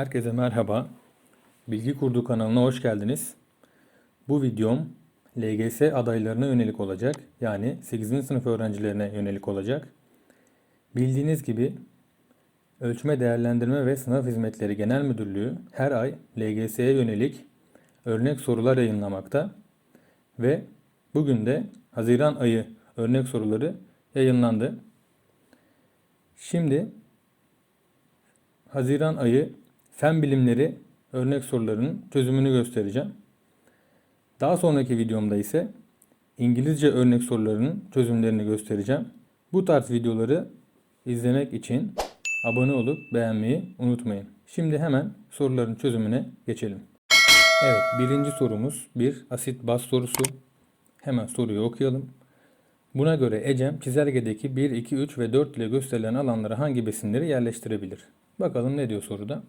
Herkese merhaba. Bilgi Kurdu kanalına hoş geldiniz. Bu videom LGS adaylarına yönelik olacak. Yani 8. sınıf öğrencilerine yönelik olacak. Bildiğiniz gibi Ölçme Değerlendirme ve Sınav Hizmetleri Genel Müdürlüğü her ay LGS'ye yönelik örnek sorular yayınlamakta. Ve bugün de Haziran ayı örnek soruları yayınlandı. Şimdi Haziran ayı fen bilimleri örnek sorularının çözümünü göstereceğim. Daha sonraki videomda ise İngilizce örnek sorularının çözümlerini göstereceğim. Bu tarz videoları izlemek için abone olup beğenmeyi unutmayın. Şimdi hemen soruların çözümüne geçelim. Evet, birinci sorumuz bir asit baz sorusu. Hemen soruyu okuyalım. Buna göre Ecem çizelgedeki 1, 2, 3 ve 4 ile gösterilen alanlara hangi besinleri yerleştirebilir? Bakalım ne diyor soruda.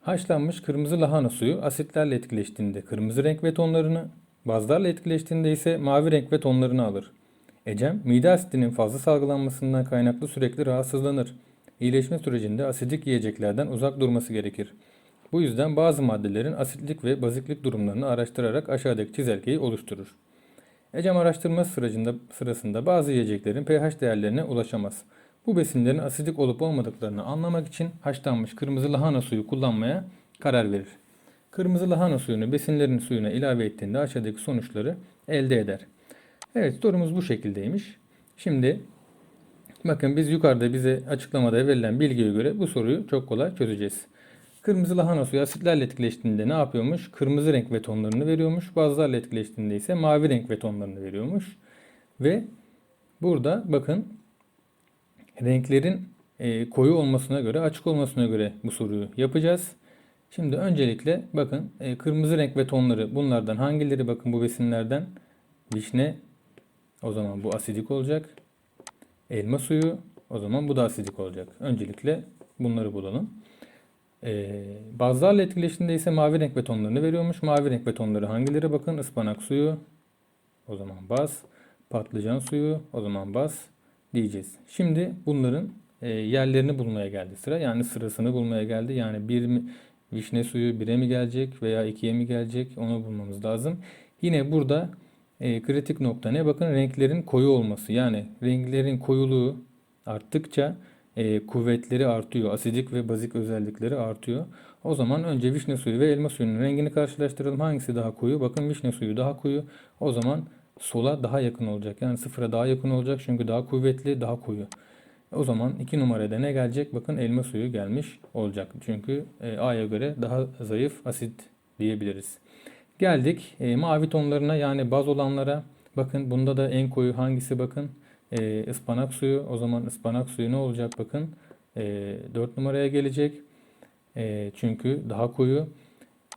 Haşlanmış kırmızı lahana suyu asitlerle etkileştiğinde kırmızı renk ve tonlarını, bazlarla etkileştiğinde ise mavi renk ve tonlarını alır. Ecem, mide asitinin fazla salgılanmasından kaynaklı sürekli rahatsızlanır. İyileşme sürecinde asidik yiyeceklerden uzak durması gerekir. Bu yüzden bazı maddelerin asitlik ve baziklik durumlarını araştırarak aşağıdaki çizelgeyi oluşturur. Ecem araştırma sırasında, sırasında bazı yiyeceklerin pH değerlerine ulaşamaz. Bu besinlerin asidik olup olmadıklarını anlamak için haşlanmış kırmızı lahana suyu kullanmaya karar verir. Kırmızı lahana suyunu besinlerin suyuna ilave ettiğinde aşağıdaki sonuçları elde eder. Evet sorumuz bu şekildeymiş. Şimdi bakın biz yukarıda bize açıklamada verilen bilgiye göre bu soruyu çok kolay çözeceğiz. Kırmızı lahana suyu asitlerle etkileştiğinde ne yapıyormuş? Kırmızı renk ve tonlarını veriyormuş. Bazlarla etkileştiğinde ise mavi renk ve tonlarını veriyormuş. Ve burada bakın renklerin e, koyu olmasına göre, açık olmasına göre bu soruyu yapacağız. Şimdi öncelikle bakın e, kırmızı renk ve tonları bunlardan hangileri bakın bu besinlerden? Vişne o zaman bu asidik olacak. Elma suyu o zaman bu da asidik olacak. Öncelikle bunları bulalım. Ee, bazlarla etkileştiğinde ise mavi renk ve tonlarını veriyormuş. Mavi renk ve tonları hangileri bakın? Ispanak suyu o zaman baz. Patlıcan suyu o zaman baz diyeceğiz. Şimdi bunların e, yerlerini bulmaya geldi sıra. Yani sırasını bulmaya geldi. Yani bir mi, vişne suyu 1'e mi gelecek veya 2'ye mi gelecek onu bulmamız lazım. Yine burada e, kritik nokta ne? Bakın renklerin koyu olması. Yani renklerin koyuluğu arttıkça e, kuvvetleri artıyor. Asidik ve bazik özellikleri artıyor. O zaman önce vişne suyu ve elma suyunun rengini karşılaştıralım. Hangisi daha koyu? Bakın vişne suyu daha koyu. O zaman sola daha yakın olacak. Yani sıfıra daha yakın olacak çünkü daha kuvvetli, daha koyu. O zaman 2 numarada ne gelecek? Bakın elma suyu gelmiş olacak. Çünkü e, A'ya göre daha zayıf asit diyebiliriz. Geldik e, mavi tonlarına yani baz olanlara. Bakın bunda da en koyu hangisi bakın? E, ıspanak suyu. O zaman ıspanak suyu ne olacak bakın? E, 4 numaraya gelecek. E, çünkü daha koyu.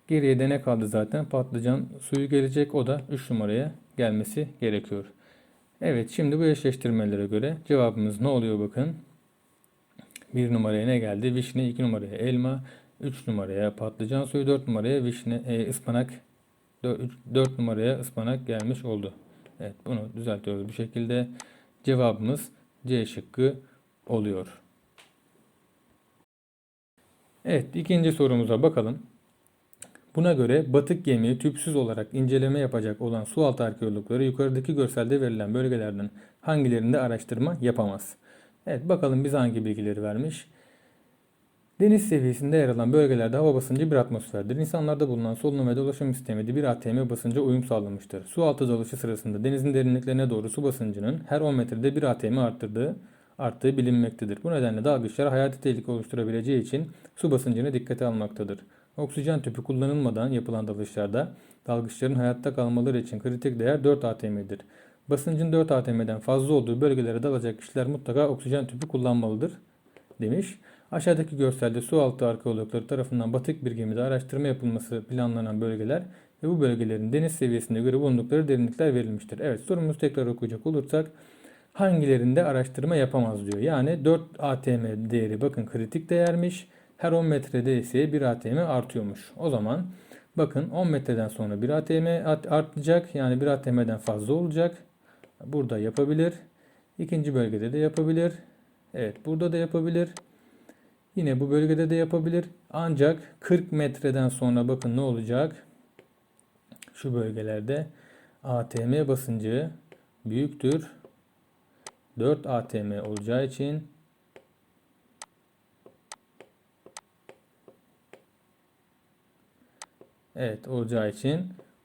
Geriye de ne kaldı zaten? Patlıcan suyu gelecek. O da 3 numaraya gelmesi gerekiyor. Evet şimdi bu eşleştirmelere göre cevabımız ne oluyor bakın. 1 numaraya ne geldi? Vişne 2 numaraya elma 3 numaraya patlıcan suyu 4 numaraya vişne e, ıspanak 4, 4 numaraya ıspanak gelmiş oldu. Evet bunu düzeltiyoruz bu şekilde. Cevabımız C şıkkı oluyor. Evet ikinci sorumuza bakalım. Buna göre batık gemi tüpsüz olarak inceleme yapacak olan sualtı arkeologları yukarıdaki görselde verilen bölgelerden hangilerinde araştırma yapamaz? Evet bakalım bize hangi bilgileri vermiş. Deniz seviyesinde yer alan bölgelerde hava basıncı bir atmosferdir. İnsanlarda bulunan solunum ve dolaşım sistemi bir atm basınca uyum sağlamıştır. Su altı dalışı sırasında denizin derinliklerine doğru su basıncının her 10 metrede bir atm arttırdığı arttığı bilinmektedir. Bu nedenle dalgıçlar hayati tehlike oluşturabileceği için su basıncını dikkate almaktadır. Oksijen tüpü kullanılmadan yapılan dalışlarda dalgıçların hayatta kalmaları için kritik değer 4 atm'dir. Basıncın 4 atm'den fazla olduğu bölgelere dalacak kişiler mutlaka oksijen tüpü kullanmalıdır demiş. Aşağıdaki görselde su altı arkeologları tarafından batık bir gemide araştırma yapılması planlanan bölgeler ve bu bölgelerin deniz seviyesine göre bulundukları derinlikler verilmiştir. Evet sorumuzu tekrar okuyacak olursak hangilerinde araştırma yapamaz diyor. Yani 4 atm değeri bakın kritik değermiş. Her 10 metrede ise 1 atm artıyormuş. O zaman bakın 10 metreden sonra 1 atm artacak. Yani 1 atm'den fazla olacak. Burada yapabilir. İkinci bölgede de yapabilir. Evet burada da yapabilir. Yine bu bölgede de yapabilir. Ancak 40 metreden sonra bakın ne olacak? Şu bölgelerde ATM basıncı büyüktür. 4 ATM olacağı için Evet olacağı için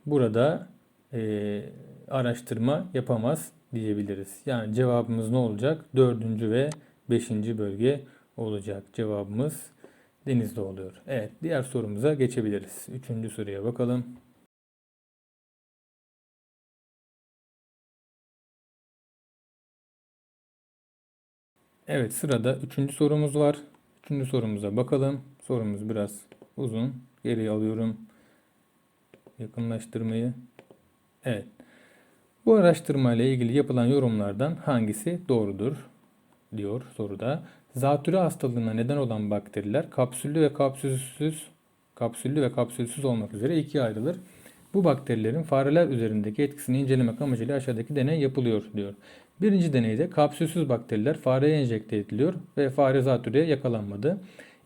burada e, araştırma yapamaz diyebiliriz. Yani cevabımız ne olacak? Dördüncü ve beşinci bölge olacak. Cevabımız denizde oluyor. Evet diğer sorumuza geçebiliriz. Üçüncü soruya bakalım. Evet sırada üçüncü sorumuz var. Üçüncü sorumuza bakalım. Sorumuz biraz uzun. Geriye alıyorum yakınlaştırmayı. Evet. Bu araştırma ile ilgili yapılan yorumlardan hangisi doğrudur diyor soruda. Zatürre hastalığına neden olan bakteriler kapsüllü ve kapsülsüz kapsüllü ve kapsülsüz olmak üzere ikiye ayrılır. Bu bakterilerin fareler üzerindeki etkisini incelemek amacıyla aşağıdaki deney yapılıyor diyor. Birinci deneyde kapsülsüz bakteriler fareye enjekte ediliyor ve fare zatürreye yakalanmadı.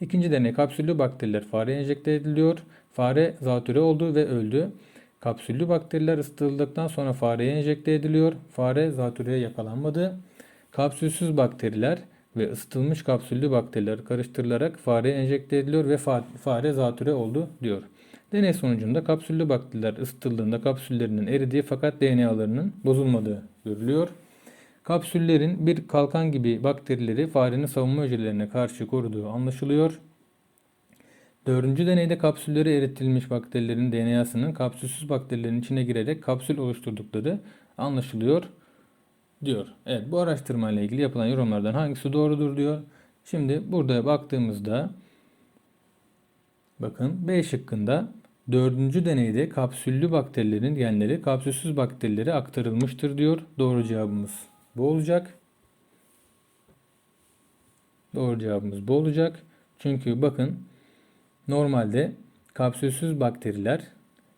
İkinci deney kapsüllü bakteriler fareye enjekte ediliyor. Fare zatürre oldu ve öldü. Kapsüllü bakteriler ısıtıldıktan sonra fareye enjekte ediliyor. Fare zatürreye yakalanmadı. Kapsülsüz bakteriler ve ısıtılmış kapsüllü bakteriler karıştırılarak fareye enjekte ediliyor ve fare zatürre oldu diyor. Deney sonucunda kapsüllü bakteriler ısıtıldığında kapsüllerinin eridiği fakat DNA'larının bozulmadığı görülüyor. Kapsüllerin bir kalkan gibi bakterileri farenin savunma hücrelerine karşı koruduğu anlaşılıyor. Dördüncü deneyde kapsülleri eritilmiş bakterilerin DNA'sının kapsülsüz bakterilerin içine girerek kapsül oluşturdukları anlaşılıyor diyor. Evet bu araştırma ile ilgili yapılan yorumlardan hangisi doğrudur diyor. Şimdi burada baktığımızda bakın B şıkkında dördüncü deneyde kapsüllü bakterilerin genleri kapsülsüz bakterilere aktarılmıştır diyor. Doğru cevabımız bu olacak. Doğru cevabımız bu olacak. Çünkü bakın normalde kapsülsüz bakteriler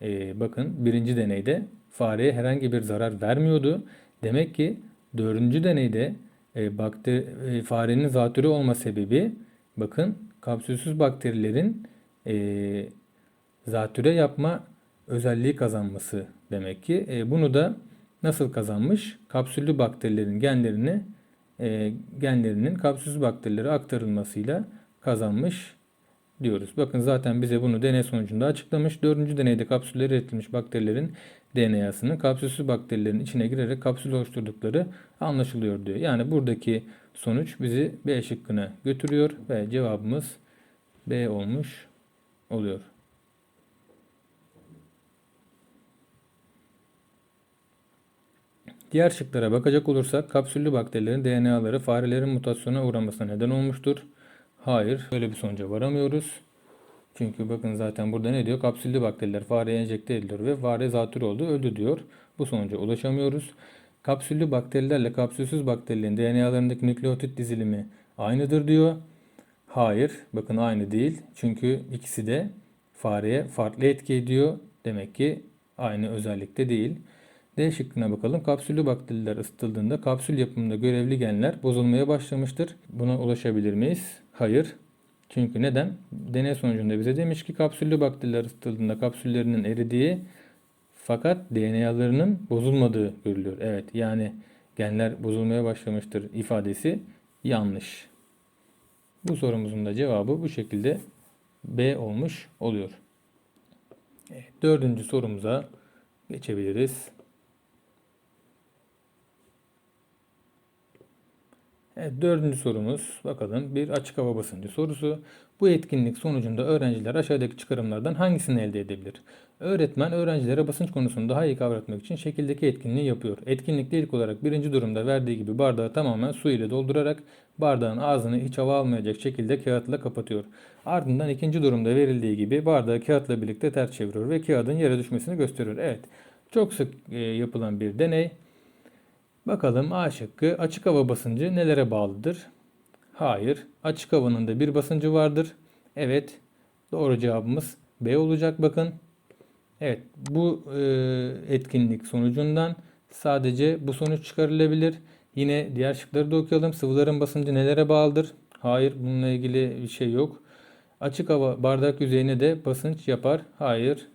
e, bakın birinci deneyde fareye herhangi bir zarar vermiyordu. Demek ki dördüncü deneyde e, bakteri, e, farenin zatürre olma sebebi bakın kapsülsüz bakterilerin e, zatüre yapma özelliği kazanması demek ki. E, bunu da nasıl kazanmış? Kapsüllü bakterilerin genlerini e, genlerinin kapsülsüz bakterilere aktarılmasıyla kazanmış diyoruz. Bakın zaten bize bunu deney sonucunda açıklamış. Dördüncü deneyde kapsüllere üretilmiş bakterilerin DNA'sının kapsülsüz bakterilerin içine girerek kapsül oluşturdukları anlaşılıyor diyor. Yani buradaki sonuç bizi B şıkkına götürüyor ve cevabımız B olmuş oluyor. Diğer şıklara bakacak olursak kapsüllü bakterilerin DNA'ları farelerin mutasyona uğramasına neden olmuştur. Hayır, böyle bir sonuca varamıyoruz. Çünkü bakın zaten burada ne diyor? Kapsüllü bakteriler fareye enjekte ediliyor ve fare zatürre oldu, öldü diyor. Bu sonuca ulaşamıyoruz. Kapsüllü bakterilerle kapsülsüz bakterilerin DNA'larındaki nükleotit dizilimi aynıdır diyor. Hayır, bakın aynı değil. Çünkü ikisi de fareye farklı etki ediyor. Demek ki aynı özellikte değil. D şıkkına bakalım. Kapsüllü bakteriler ısıtıldığında kapsül yapımında görevli genler bozulmaya başlamıştır. Buna ulaşabilir miyiz? Hayır. Çünkü neden? Deney sonucunda bize demiş ki kapsüllü bakteriler ısıtıldığında kapsüllerinin eridiği fakat DNA'larının bozulmadığı görülüyor. Evet yani genler bozulmaya başlamıştır ifadesi yanlış. Bu sorumuzun da cevabı bu şekilde B olmuş oluyor. Evet, dördüncü sorumuza geçebiliriz. Evet, dördüncü sorumuz bakalım bir açık hava basıncı sorusu. Bu etkinlik sonucunda öğrenciler aşağıdaki çıkarımlardan hangisini elde edebilir? Öğretmen öğrencilere basınç konusunu daha iyi kavratmak için şekildeki etkinliği yapıyor. Etkinlikte ilk olarak birinci durumda verdiği gibi bardağı tamamen su ile doldurarak bardağın ağzını hiç hava almayacak şekilde kağıtla kapatıyor. Ardından ikinci durumda verildiği gibi bardağı kağıtla birlikte ters çeviriyor ve kağıdın yere düşmesini gösteriyor. Evet çok sık e, yapılan bir deney. Bakalım A şıkkı açık hava basıncı nelere bağlıdır? Hayır. Açık havanın da bir basıncı vardır. Evet. Doğru cevabımız B olacak bakın. Evet bu e, etkinlik sonucundan sadece bu sonuç çıkarılabilir. Yine diğer şıkları da okuyalım. Sıvıların basıncı nelere bağlıdır? Hayır, bununla ilgili bir şey yok. Açık hava bardak yüzeyine de basınç yapar. Hayır.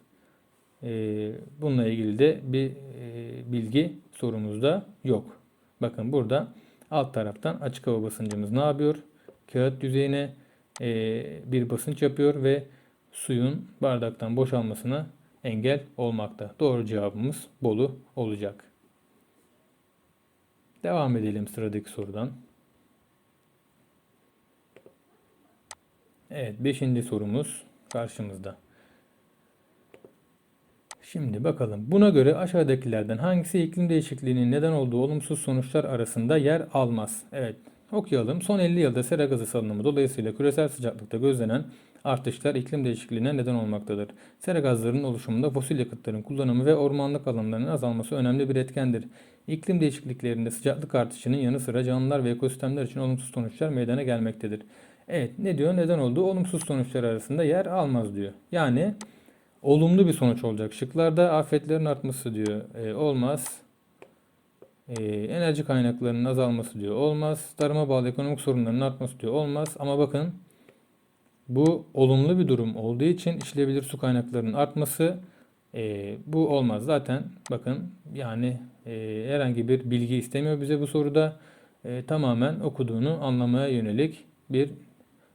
Ee, bununla ilgili de bir e, bilgi sorumuzda yok. Bakın burada alt taraftan açık hava basıncımız ne yapıyor? Kağıt yüzeyine e, bir basınç yapıyor ve suyun bardaktan boşalmasına engel olmakta. Doğru cevabımız Bolu olacak. Devam edelim sıradaki sorudan. Evet, beşinci sorumuz karşımızda. Şimdi bakalım. Buna göre aşağıdakilerden hangisi iklim değişikliğinin neden olduğu olumsuz sonuçlar arasında yer almaz? Evet, okuyalım. Son 50 yılda sera gazı salınımı dolayısıyla küresel sıcaklıkta gözlenen artışlar iklim değişikliğine neden olmaktadır. Sera gazlarının oluşumunda fosil yakıtların kullanımı ve ormanlık alanlarının azalması önemli bir etkendir. İklim değişikliklerinde sıcaklık artışının yanı sıra canlılar ve ekosistemler için olumsuz sonuçlar meydana gelmektedir. Evet ne diyor? Neden olduğu olumsuz sonuçlar arasında yer almaz diyor. Yani olumlu bir sonuç olacak. Şıklarda afetlerin artması diyor. E, olmaz. E, enerji kaynaklarının azalması diyor. Olmaz. Tarıma bağlı ekonomik sorunların artması diyor. Olmaz. Ama bakın bu olumlu bir durum olduğu için işleyebilir su kaynaklarının artması e, bu olmaz. Zaten bakın yani e, herhangi bir bilgi istemiyor bize bu soruda. E, tamamen okuduğunu anlamaya yönelik bir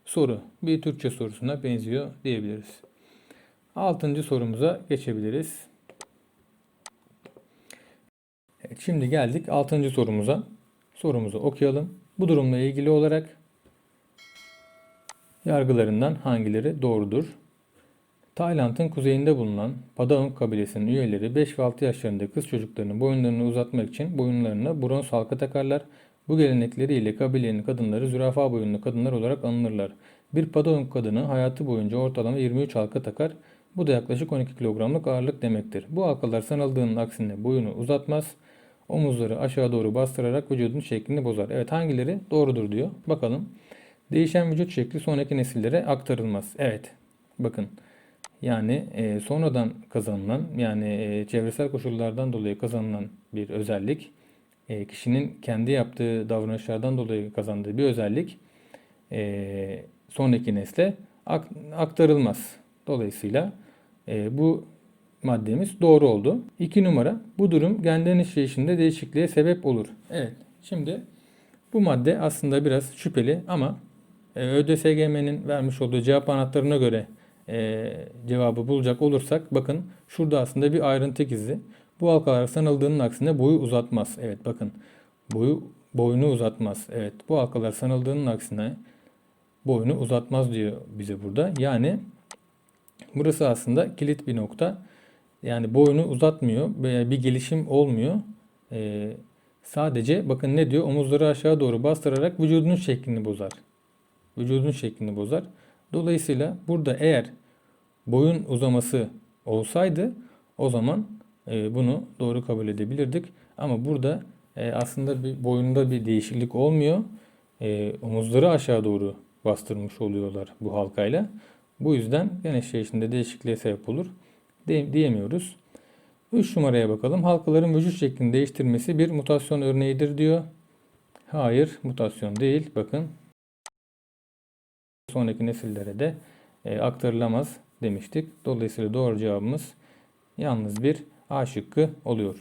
soru. Bir Türkçe sorusuna benziyor diyebiliriz. Altıncı sorumuza geçebiliriz. Evet, şimdi geldik altıncı sorumuza. Sorumuzu okuyalım. Bu durumla ilgili olarak yargılarından hangileri doğrudur? Tayland'ın kuzeyinde bulunan Padaong kabilesinin üyeleri 5 ve 6 yaşlarında kız çocuklarının boyunlarını uzatmak için boyunlarına bronz halka takarlar. Bu gelenekleriyle kabilenin kadınları zürafa boyunlu kadınlar olarak anılırlar. Bir Padaong kadını hayatı boyunca ortalama 23 halka takar. Bu da yaklaşık 12 kilogramlık ağırlık demektir. Bu halkalar sanıldığının aksine boyunu uzatmaz. Omuzları aşağı doğru bastırarak vücudun şeklini bozar. Evet hangileri doğrudur diyor. Bakalım. Değişen vücut şekli sonraki nesillere aktarılmaz. Evet. Bakın. Yani e, sonradan kazanılan yani e, çevresel koşullardan dolayı kazanılan bir özellik e, kişinin kendi yaptığı davranışlardan dolayı kazandığı bir özellik e, sonraki nesle ak, aktarılmaz. Dolayısıyla e, bu maddemiz doğru oldu. 2 numara bu durum genlerin işleyişinde değişikliğe sebep olur. Evet şimdi bu madde aslında biraz şüpheli ama e, ÖDSGM'nin vermiş olduğu cevap anahtarına göre e, cevabı bulacak olursak bakın şurada aslında bir ayrıntı gizli. Bu halkalar sanıldığının aksine boyu uzatmaz. Evet bakın boyu boyunu uzatmaz. Evet bu halkalar sanıldığının aksine boyunu uzatmaz diyor bize burada. Yani burası aslında kilit bir nokta. Yani boyunu uzatmıyor bir gelişim olmuyor. Ee, sadece bakın ne diyor? Omuzları aşağı doğru bastırarak vücudunun şeklini bozar. Vücudun şeklini bozar. Dolayısıyla burada eğer boyun uzaması olsaydı o zaman e, bunu doğru kabul edebilirdik. Ama burada e, aslında bir boyunda bir değişiklik olmuyor. E, omuzları aşağı doğru bastırmış oluyorlar bu halkayla. Bu yüzden gen eşleşinde değişikliğe sebep olur de, diyemiyoruz. 3 numaraya bakalım. Halkaların vücut şeklini değiştirmesi bir mutasyon örneğidir diyor. Hayır mutasyon değil. Bakın sonraki nesillere de e, aktarılamaz demiştik. Dolayısıyla doğru cevabımız yalnız bir A şıkkı oluyor.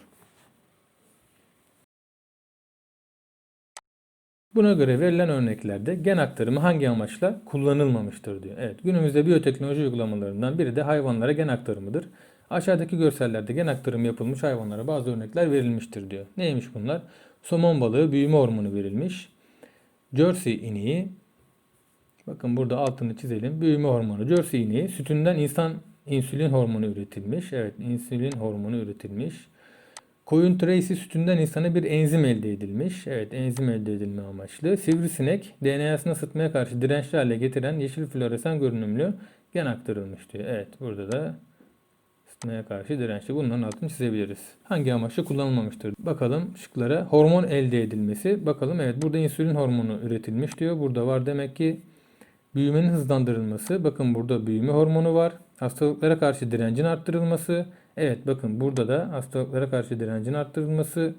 Buna göre verilen örneklerde gen aktarımı hangi amaçla kullanılmamıştır diyor. Evet günümüzde biyoteknoloji uygulamalarından biri de hayvanlara gen aktarımıdır. Aşağıdaki görsellerde gen aktarımı yapılmış hayvanlara bazı örnekler verilmiştir diyor. Neymiş bunlar? Somon balığı büyüme hormonu verilmiş. Jersey ineği bakın burada altını çizelim. Büyüme hormonu. Jersey ineği sütünden insan insülin hormonu üretilmiş. Evet insülin hormonu üretilmiş. Koyun Tracy sütünden insana bir enzim elde edilmiş. Evet enzim elde edilme amaçlı. Sivrisinek DNA'sını ısıtmaya karşı dirençli hale getiren yeşil floresan görünümlü gen aktarılmış diyor. Evet burada da ısıtmaya karşı dirençli. Bunların altını çizebiliriz. Hangi amaçla kullanılmamıştır? Bakalım şıklara. Hormon elde edilmesi. Bakalım evet burada insülin hormonu üretilmiş diyor. Burada var demek ki büyümenin hızlandırılması. Bakın burada büyüme hormonu var. Hastalıklara karşı direncin arttırılması. Evet bakın burada da hastalıklara karşı direncin arttırılması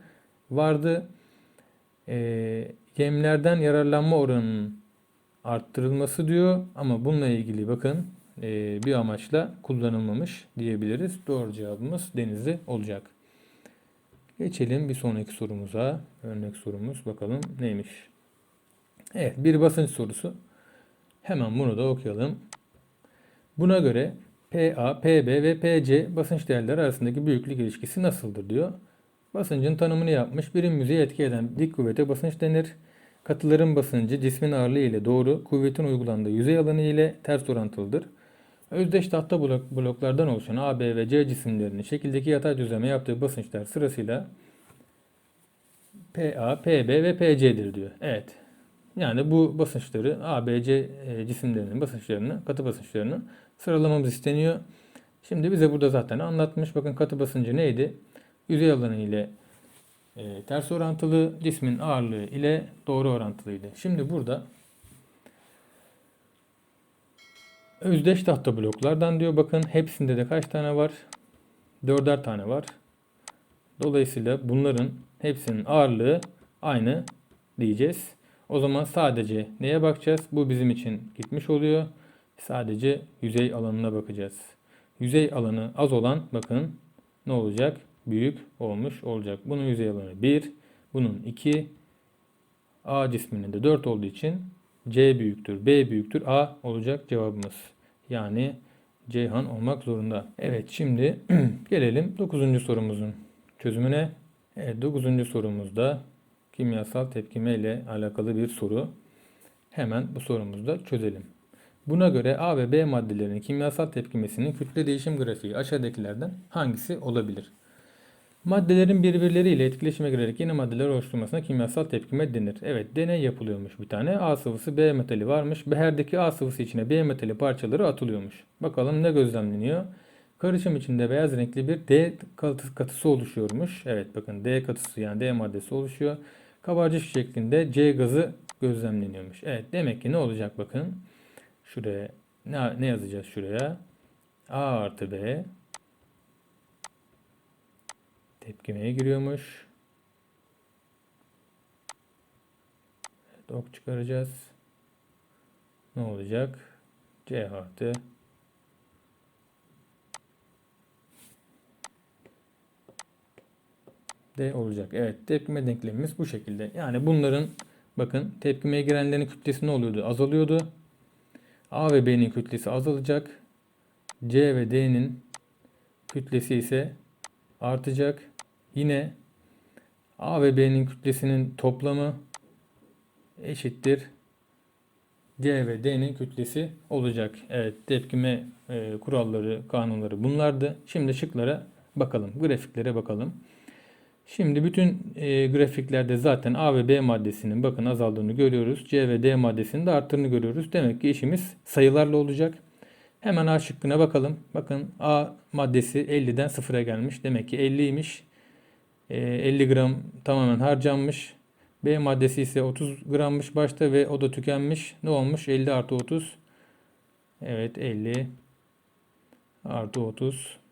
vardı. E, yemlerden yararlanma oranının arttırılması diyor ama bununla ilgili bakın e, bir amaçla kullanılmamış diyebiliriz. Doğru cevabımız denizli olacak. Geçelim bir sonraki sorumuza. Örnek sorumuz bakalım neymiş. Evet bir basınç sorusu. Hemen bunu da okuyalım. Buna göre PA, PB ve PC basınç değerleri arasındaki büyüklük ilişkisi nasıldır diyor. Basıncın tanımını yapmış. Birim yüzeye etki eden dik kuvvete basınç denir. Katıların basıncı cismin ağırlığı ile doğru, kuvvetin uygulandığı yüzey alanı ile ters orantılıdır. Özdeş tahta blok, bloklardan oluşan A, B ve C cisimlerinin şekildeki yatay düzleme yaptığı basınçlar sırasıyla PA, PB ve PC'dir diyor. Evet. Yani bu basınçları A, B, C e, cisimlerinin basınçlarını, katı basınçlarını sıralamamız isteniyor. Şimdi bize burada zaten anlatmış. Bakın katı basıncı neydi? Yüzey alanı ile e, ters orantılı, cismin ağırlığı ile doğru orantılıydı. Şimdi burada özdeş tahta bloklardan diyor. Bakın hepsinde de kaç tane var? Dörder tane var. Dolayısıyla bunların hepsinin ağırlığı aynı diyeceğiz. O zaman sadece neye bakacağız? Bu bizim için gitmiş oluyor. Sadece yüzey alanına bakacağız. Yüzey alanı az olan bakın ne olacak? Büyük olmuş olacak. Bunun yüzey alanı 1, bunun 2, A cisminin de 4 olduğu için C büyüktür, B büyüktür, A olacak cevabımız. Yani Ceyhan olmak zorunda. Evet şimdi gelelim 9. sorumuzun çözümüne. Evet 9. sorumuzda kimyasal tepkime ile alakalı bir soru. Hemen bu sorumuzu da çözelim. Buna göre A ve B maddelerinin kimyasal tepkimesinin kütle değişim grafiği aşağıdakilerden hangisi olabilir? Maddelerin birbirleriyle etkileşime girerek yeni maddeler oluşturmasına kimyasal tepkime denir. Evet deney yapılıyormuş bir tane. A sıvısı B metali varmış. Beherdeki A sıvısı içine B metali parçaları atılıyormuş. Bakalım ne gözlemleniyor? Karışım içinde beyaz renkli bir D katısı oluşuyormuş. Evet bakın D katısı yani D maddesi oluşuyor. Kabarcık şeklinde C gazı gözlemleniyormuş. Evet demek ki ne olacak bakın. Şuraya ne, ne yazacağız şuraya? A artı B tepkimeye giriyormuş. Evet, ok çıkaracağız. Ne olacak? C artı D olacak. Evet tepkime denklemimiz bu şekilde. Yani bunların bakın tepkimeye girenlerin kütlesi ne oluyordu? Azalıyordu. A ve B'nin kütlesi azalacak. C ve D'nin kütlesi ise artacak. Yine A ve B'nin kütlesinin toplamı eşittir C ve D'nin kütlesi olacak. Evet tepkime e, kuralları, kanunları bunlardı. Şimdi şıklara bakalım. Grafiklere bakalım. Şimdi bütün e, grafiklerde zaten A ve B maddesinin bakın azaldığını görüyoruz. C ve D maddesinin de arttığını görüyoruz. Demek ki işimiz sayılarla olacak. Hemen A şıkkına bakalım. Bakın A maddesi 50'den 0'a gelmiş. Demek ki 50'ymiş. E, 50 gram tamamen harcanmış. B maddesi ise 30 grammış başta ve o da tükenmiş. Ne olmuş? 50 artı 30. Evet 50 artı 30.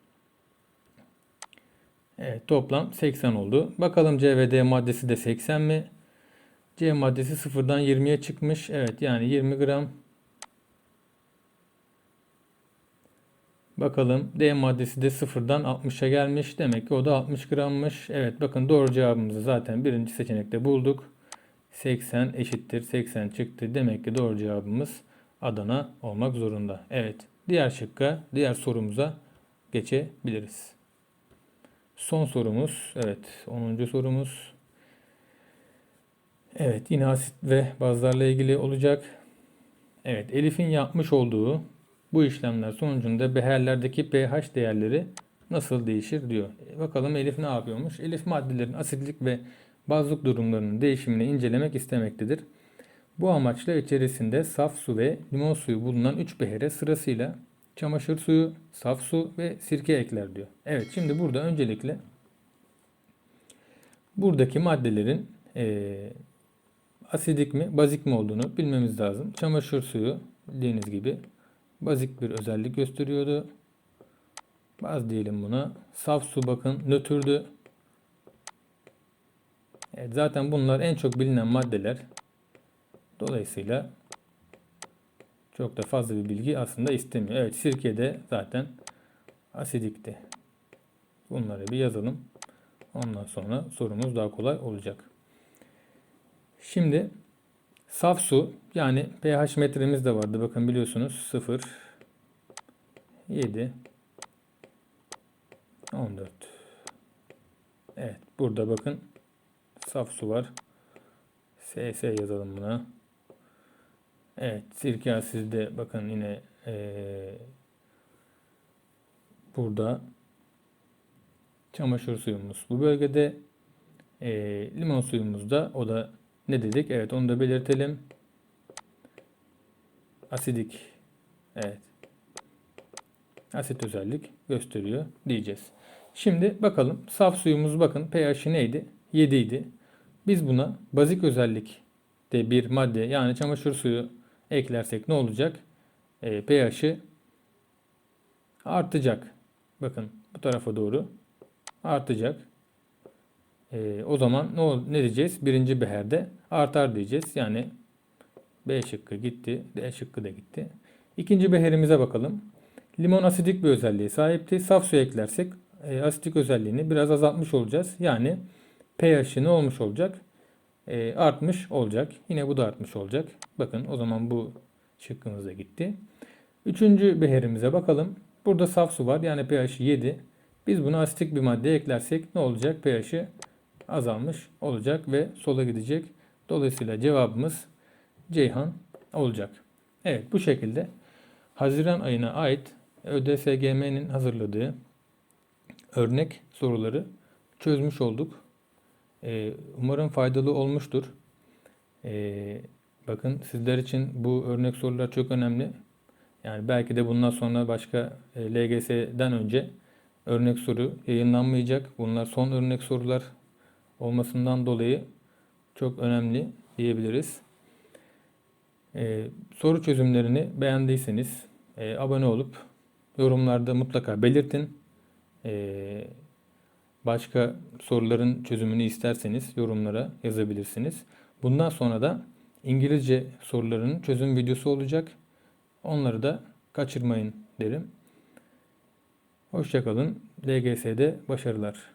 Evet toplam 80 oldu. Bakalım C ve D maddesi de 80 mi? C maddesi sıfırdan 20'ye çıkmış. Evet yani 20 gram. Bakalım D maddesi de sıfırdan 60'a gelmiş. Demek ki o da 60 grammış. Evet bakın doğru cevabımızı zaten birinci seçenekte bulduk. 80 eşittir 80 çıktı. Demek ki doğru cevabımız Adana olmak zorunda. Evet diğer şıkka diğer sorumuza geçebiliriz. Son sorumuz. Evet 10. sorumuz. Evet yine asit ve bazlarla ilgili olacak. Evet Elif'in yapmış olduğu bu işlemler sonucunda beherlerdeki pH değerleri nasıl değişir diyor. E, bakalım Elif ne yapıyormuş? Elif maddelerin asitlik ve bazlık durumlarının değişimini incelemek istemektedir. Bu amaçla içerisinde saf su ve limon suyu bulunan 3 behere sırasıyla çamaşır suyu, saf su ve sirke ekler diyor. Evet şimdi burada öncelikle buradaki maddelerin e, asidik mi, bazik mi olduğunu bilmemiz lazım. Çamaşır suyu bildiğiniz gibi bazik bir özellik gösteriyordu. Baz diyelim buna. Saf su bakın nötrdü. Evet, zaten bunlar en çok bilinen maddeler. Dolayısıyla Çok da fazla bir bilgi aslında istemiyor. Evet sirke de zaten asidikti. Bunları bir yazalım. Ondan sonra sorumuz daha kolay olacak. Şimdi saf su yani pH metremiz de vardı. Bakın biliyorsunuz 0 7 14 Evet burada bakın saf su var. SS yazalım buna. Evet sirke asidi bakın yine eee, burada çamaşır suyumuz. Bu bölgede eee, limon suyumuz da o da ne dedik? Evet onu da belirtelim. Asidik. Evet. Asit özellik gösteriyor diyeceğiz. Şimdi bakalım saf suyumuz bakın pH'i neydi? 7 idi. Biz buna bazik özellik de bir madde yani çamaşır suyu eklersek ne olacak? E, pH'i artacak. Bakın bu tarafa doğru artacak. E, o zaman ne, ne diyeceğiz? Birinci beherde artar diyeceğiz. Yani B şıkkı gitti. D şıkkı da gitti. İkinci beherimize bakalım. Limon asidik bir özelliğe sahipti. Saf su eklersek e, asidik özelliğini biraz azaltmış olacağız. Yani pH'i ne olmuş olacak? E, artmış olacak. Yine bu da artmış olacak. Bakın o zaman bu şıkkımız da gitti. Üçüncü beherimize bakalım. Burada saf su var. Yani pH'i 7. Biz buna asitik bir madde eklersek ne olacak? pH'i azalmış olacak ve sola gidecek. Dolayısıyla cevabımız Ceyhan olacak. Evet bu şekilde Haziran ayına ait ÖDSGM'nin hazırladığı örnek soruları çözmüş olduk. Ee, umarım faydalı olmuştur. Ee, bakın sizler için bu örnek sorular çok önemli. Yani belki de bundan sonra başka e, LGS'den önce örnek soru yayınlanmayacak. Bunlar son örnek sorular olmasından dolayı çok önemli diyebiliriz. Ee, soru çözümlerini beğendiyseniz e, abone olup yorumlarda mutlaka belirtin. Ee, başka soruların çözümünü isterseniz yorumlara yazabilirsiniz. Bundan sonra da İngilizce sorularının çözüm videosu olacak. Onları da kaçırmayın derim. Hoşçakalın. LGS'de başarılar.